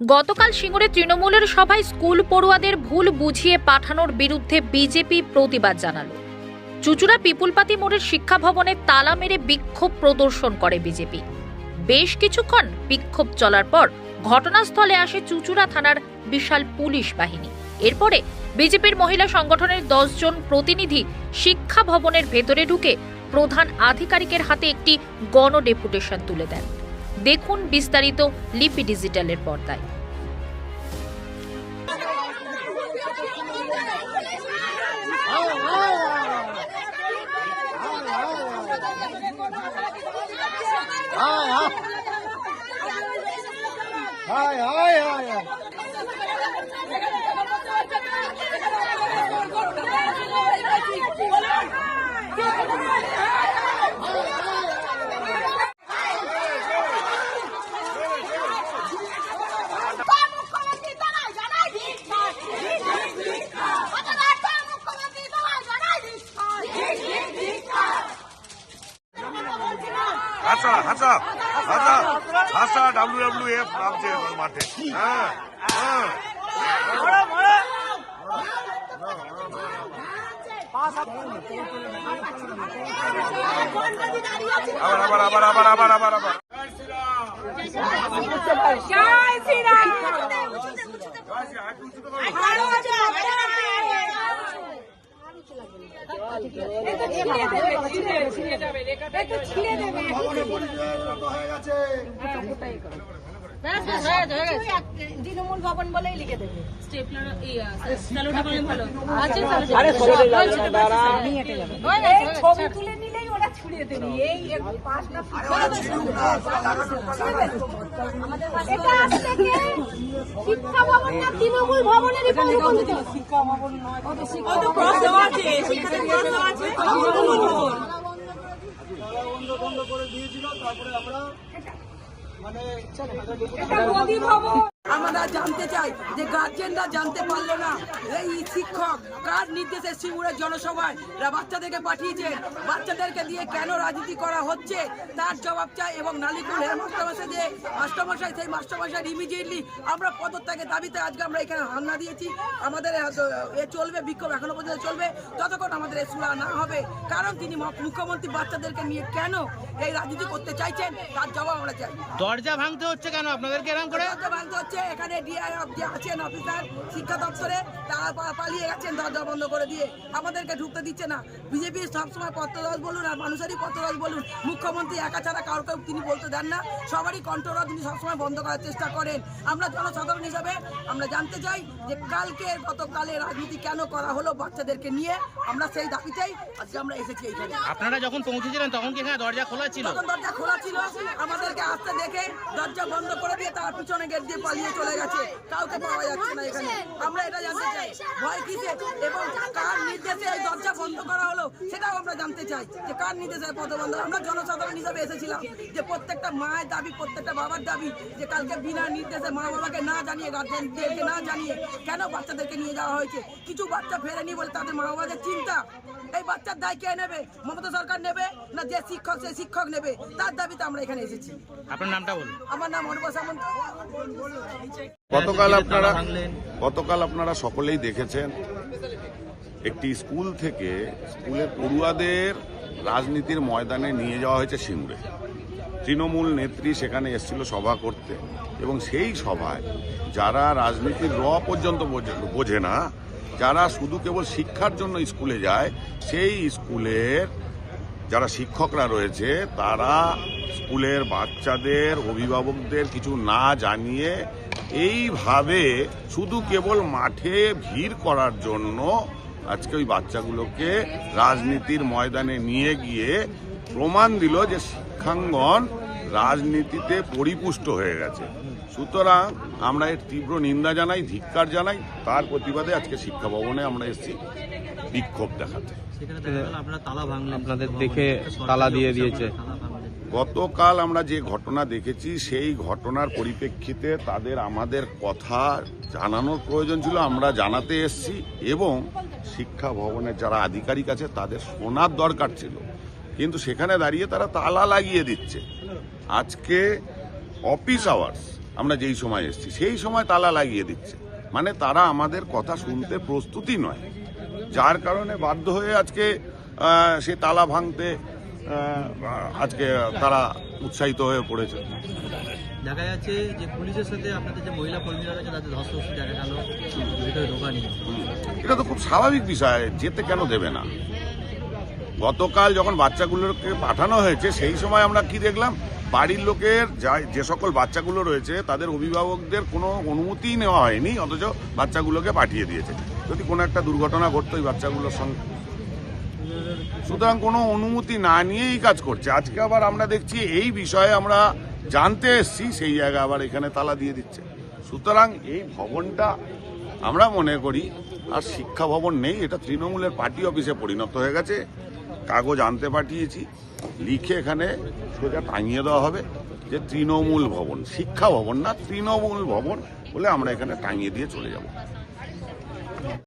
গতকাল সিঙ্গুরে তৃণমূলের সভায় স্কুল পড়ুয়াদের ভুল বুঝিয়ে পাঠানোর বিরুদ্ধে বিজেপি প্রতিবাদ জানালো। চুচুড়া পিপুলপাতি মোড়ের শিক্ষা ভবনে তালা মেরে বিক্ষোভ প্রদর্শন করে বিজেপি। বেশ কিছুক্ষণ বিক্ষোভ চলার পর ঘটনাস্থলে আসে চুচুড়া থানার বিশাল পুলিশ বাহিনী। এরপরে বিজেপির মহিলা সংগঠনের দশজন প্রতিনিধি শিক্ষা ভবনের ভেতরে ঢুকে প্রধান আধিকারিকের হাতে একটি গণ ডেপুটেশন তুলে দেন। দেখুন বিস্তারিত লিপি ডিজিটালের পর্দায় হায় হায় হায় হায় মুখ্যমন্ত্রী জানাই জানাই ধিক্কার ধিক্কার ধিক্কার মুখ্যমন্ত্রী জানাই জানাই ধিক্কার ধিক্কার হাসা হাসা হাসা হাসা ডাব্লিউ ডাব্লিউ এফ নামছে এবার মাঠে। হ্যাঁ হ্যাঁ। আবার আবার আবার আবার আবার আবার আবার। জয় শ্রীরাম। ভালো আছে তৃণমূল ভবন বলেই লিখে দেবে ছবি তুলে ছুড়িয়ে দেবে। এই পাঁচটা এটা শিক্ষা ভবন না তৃণমূল ভবনেরই শিক্ষা ভবন নয়। বন্ধ করে দিয়েছিল তারপরে আমরা মানে এটা মোদি ভবন। আমরা জানতে চাই যে গার্জেনরা জানতে পারল না এই শিক্ষক কার নির্দেশে সিঙ্গুরের জনসভায় বাচ্চাদেরকে পাঠিয়েছে? বাচ্চাদেরকে দিয়ে কেন রাজনীতি করা হচ্ছে? তার জবাব চাই এবং নালিকুল হেড মাস্টারমশাই যে মাস্টারমশাই সেই মাস্টারমশাই ইমিডিয়েটলি আমরা পদত্যাগের দাবিতে আজকে আমরা এখানে হান্না দিয়েছি। আমাদের এ চলবে বিক্ষোভ এখনও পর্যন্ত চলবে। ততক্ষণ আমাদের এ সুরা না হবে। কারণ তিনি মুখ্যমন্ত্রী বাচ্চাদেরকে নিয়ে কেন এই রাজনীতি করতে চাইছেন? তার জবাব আমরা চাই। দরজা ভাঙতে হচ্ছে কেন আপনাদেরকে এরকম করে? দরজা ভাঙতে হচ্ছে। এখানে ডিআই যে আছেন অফিসার শিক্ষা দপ্তরে তারা পালিয়ে গেছেন দরজা বন্ধ করে দিয়ে। আমাদেরকে ঢুকতে দিচ্ছে না। বিজেপি সবসময় পত্ররস বলুন আর মানুষেরই পত্ররস বলুন। মুখ্যমন্ত্রী একা ছাড়া কাউকে তিনি বলতে দেন না। সবারই কণ্ঠরস তিনি সবসময় বন্ধ করার চেষ্টা করেন। আমরা জনসাধারণ হিসাবে আমরা জানতে চাই যে কালকে গতকালে রাজনীতি কেন করা হলো বাচ্চাদেরকে নিয়ে। আমরা সেই দাবিতেই আজকে আমরা এসেছি এইখানে। আপনারা যখন পৌঁছেছিলেন তখন কি এখানে দরজা খোলা ছিল? তখন দরজা খোলা ছিল আমাদেরকে আসতে দেখে দরজা বন্ধ করে দিয়ে তার পিছনে গেট দিয়ে পালিয়ে চলে গেছে। কাউকে পাওয়া যাচ্ছে না এখানে। আমরা এটা জানতে চাই। ভয় কিসে এবং কার নির্দেশে এই দরজা বন্ধ করা হলো সেটাও আমরা জানতে চাই যে কার নির্দেশে পথ বন্ধ। আমরা জনসাধারণ হিসাবে এসেছিলাম যে প্রত্যেকটা মায়ের দাবি প্রত্যেকটা বাবার দাবি যে কালকে বিনা নির্দেশে মা বাবাকে না জানিয়ে গার্জেনদেরকে না জানিয়ে কেন বাচ্চাদেরকে নিয়ে যাওয়া হয়েছে? কিছু বাচ্চা ফেরেনি বলে তাদের মা বাবাদের চিন্তা? এই বাচ্চার দায় কে নেবে? মমতা সরকার নেবে না যে শিক্ষক সেই শিক্ষক নেবে? তার দাবিতে আমরা এখানে এসেছি। আপনার নামটা বলুন। আমার নাম অনুপ সামন্ত। গতকাল আপনারা গতকাল আপনারা সকলেই দেখেছেন একটি স্কুল থেকে স্কুলের পড়ুয়াদের রাজনীতির ময়দানে নিয়ে যাওয়া হয়েছে সিঙ্গুরে। তৃণমূল নেত্রী সেখানে এসেছিল সভা করতে। এবং সেই সভায় যারা রাজনীতির র পর্যন্ত বোঝে- বোঝে না যারা শুধু কেবল শিক্ষার জন্য স্কুলে যায়, সেই স্কুলের যারা শিক্ষকরা রয়েছে, তারা স্কুলের বাচ্চাদের, অভিভাবকদের কিছু না জানিয়ে এইভাবে শুধু কেবল মাঠে ভিড় করার জন্য আজকে ওই বাচ্চাগুলোকে রাজনীতির ময়দানে নিয়ে গিয়ে প্রমাণ দিল যে শিক্ষাঙ্গন রাজনীতিতে পরিপুষ্ট হয়ে গেছে। সুতরাং আমরা এর তীব্র নিন্দা জানাই ধিক্কার জানাই। তার প্রতিবাদে আজকে শিক্ষা ভবনে আমরা এসেছি বিক্ষোভ দেখাতে। দেখা তালা ভাঙলেন। আপনাদের দেখে তালা দিয়ে দিয়েছে। গতকাল আমরা যে ঘটনা দেখেছি সেই ঘটনার পরিপ্রেক্ষিতে তাদের আমাদের কথা জানানোর প্রয়োজন ছিল আমরা জানাতে এসেছি এবং শিক্ষা ভবনের যারা আধিকারিক আছে তাদের শোনার দরকার ছিল। কিন্তু সেখানে দাঁড়িয়ে তারা তালা লাগিয়ে দিচ্ছে। আজকে অফিস আওয়ার্স আমরা যেই সময় এসেছি সেই সময় তালা লাগিয়ে দিচ্ছে। মানে তারা আমাদের কথা শুনতে প্রস্তুতি নয়। যার কারণে বাধ্য হয়ে আজকে সে তালা ভাঙতে আজকে তারা উৎসাহিত হয়ে পড়েছে। দেখা যাচ্ছে যে পুলিশের সাথে আপনাদের যে মহিলা কর্মীরা রয়েছে তাদের ধস্তাধস্তি দেখা গেল। ভিতরে ঢোকা নিয়ে। এটা তো খুব স্বাভাবিক বিষয় যেতে কেন দেবে না? গতকাল যখন বাচ্চাগুলোকে পাঠানো হয়েছে সেই সময় আমরা কি দেখলাম? বাড়ির লোকের যা- যে সকল বাচ্চাগুলো রয়েছে, তাদের অভিভাবকদের কোনো অনুমতিই নেওয়া হয়নি, অথচ বাচ্চাগুলোকে পাঠিয়ে দিয়েছে। যদি কোনো একটা দুর্ঘটনা ঘটতো ওই বাচ্চাগুলোর সঙ্গে সুতরাং কোনো অনুমতি না নিয়েই কাজ করছে। আজকে আবার আমরা দেখছি এই বিষয়ে আমরা জানতে এসছি, সেই জায়গায় আবার এখানে তালা দিয়ে দিচ্ছে। সুতরাং এই ভবনটা আমরা মনে করি, আর শিক্ষা ভবন নেই, এটা তৃণমূলের পার্টি অফিসে পরিণত হয়ে গেছে। কাগজ আনতে পাঠিয়েছি, লিখে এখানে সোজা টাঙিয়ে দেওয়া হবে যে তৃণমূল ভবন, শিক্ষা ভবন না, তৃণমূল ভবন বলে আমরা এখানে টাঙিয়ে দিয়ে চলে যাব।